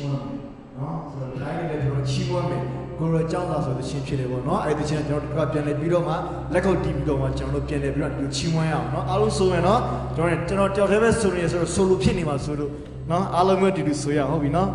မွမ်းမယ်နော်ဆိုတော့ဒါလည်းလည်းကျွန်တော်ချီးမွမ်းမယ်ကိုရောចောင်းသားဆိုတဲ့ရှင်ဖြစ်တယ်ပေါ့နော်အဲ့ဒီချင်းကျွန်တော်တို့ကပြန်လဲပြီးတော့မှလက်ခုပ်တီးပြီးတော့မှကျွန်တော်တို့ပြန်လဲပြီးတော့ဒီချီးမွမ်းရအောင်နော်အားလုံးဆိုရင်နော်ကျွန်တော်ကျွန်တော်တယောက်တည်းပဲဆိုနေရဆိုတော့ဆိုလိုဖြစ်နေမှာဆိုလို့နော်အားလုံးပဲတူတူဆိုရအောင်ဟုတ်ပြီနော်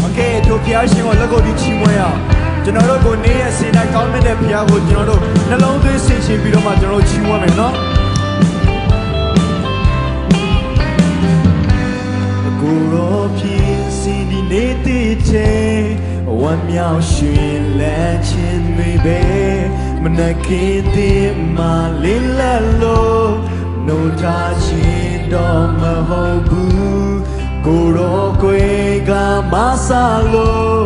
โอเคတို့ဖျားရှင်ကိုလက်ကိုဒီချီးမွမ်းရအောင် ကျွန်တော်တို့ကိုနေ့ရက်စေတိုင်းကောင်းတဲ့ဖျားကိုကျွန်တော်တို့နှလုံးသွင်းဆင်ခြင်ပြီးတော့မှကျွန်တော်တို့ချီးမွမ်းမယ်နော်အကူရောဖြစ်စီဒီနေတဲ့ချေဝမ်းမြောက်ရွှင်လန်းခြင်းတွေပဲမနက်ခင်းသည်မာလေးလက်လို့နှုတ်ထားခြင်းတော့မဟုတ်ဘူးကိုရောကွေကမဆာလို့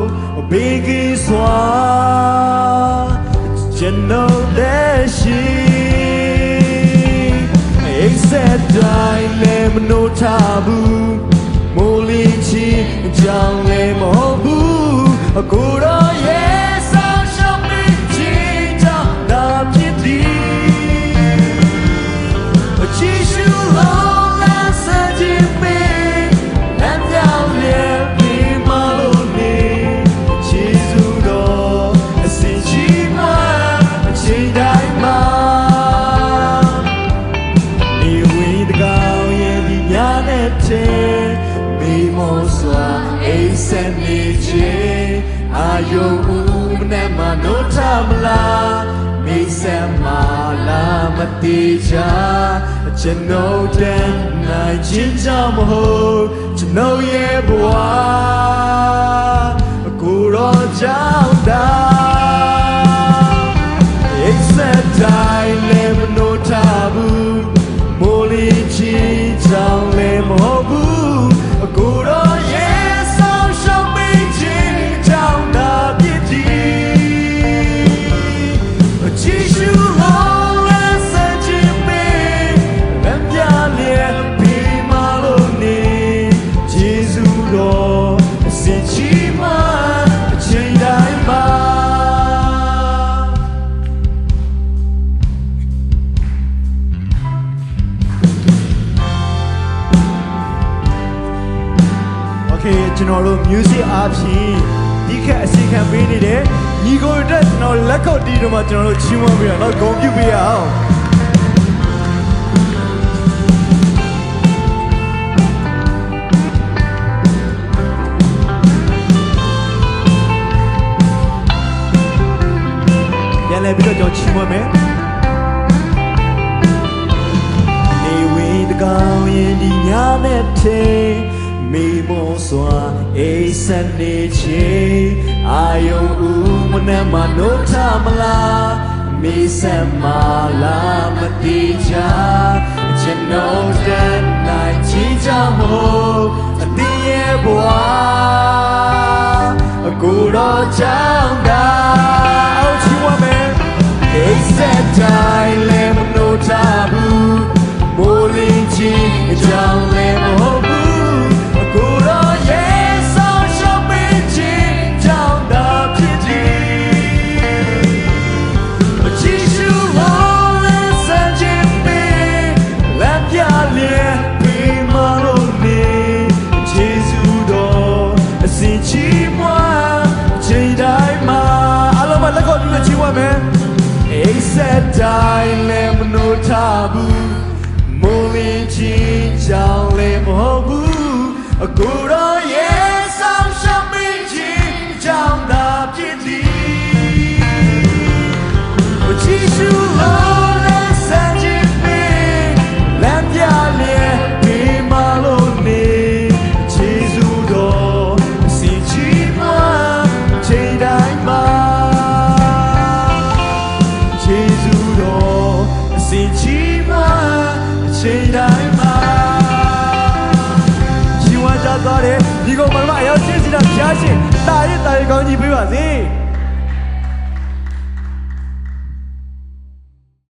ဘေးကြီးစွာကျွန်တော်တဲ့ရှိအိစက်တိုင်းလည်းမနှုတ်ထားဘူးမိုးလင်းချီကြောင်လည်းမဟုတ်ဘူးကိုရော မိုးစွာအိမ်ဆက်နေခြင်းအာယုံဦးနဲ့မနိုးထမလားနေဆက်မလားမတိချာကျွန်တော်တန်နိုင်ခြင်းကြောင့်မဟုတ်ကျွန်တော်ရဲ့ဘဝကိုရောကြောင့် ကိုအစဉ်ချီမှအချိန်တိုင်းမှာโอเคကျွန်တော်တို့ music အားဖြင့်ဒီခက်အစီခံပေးနေတဲ့ညီကိုတက်ကျွန်တော်လက်ကုပ်တီးတော့မှကျွန်တော်တို့ချီးမွမ်းပြီးတော့နောက်ဂုဏ်ပြုပေးရအောင် ပြန်လဲပြီးတော့ကျွန်တော်ချီးမွမ်းမယ်နေဝေးတကောင်ရင်ဒီညနဲ့ထဲမိမောစွာအိစနေချေအာယုံဦးမနဲ့မနိုးထမလားမိစမလာမတိချာကျွန်တော်တန်နိုင်ချီချမို့အတင်းရဲ့ဘဝအကူတော့ချော အကြောင်းလ ဘူးအကူ ជីဝကြသွားတယ်ဒီကောင်မမအရောက်ချင်းစီတော့ဖျားရှင်တာရတာရကောင်းကြီးပေးပါစေ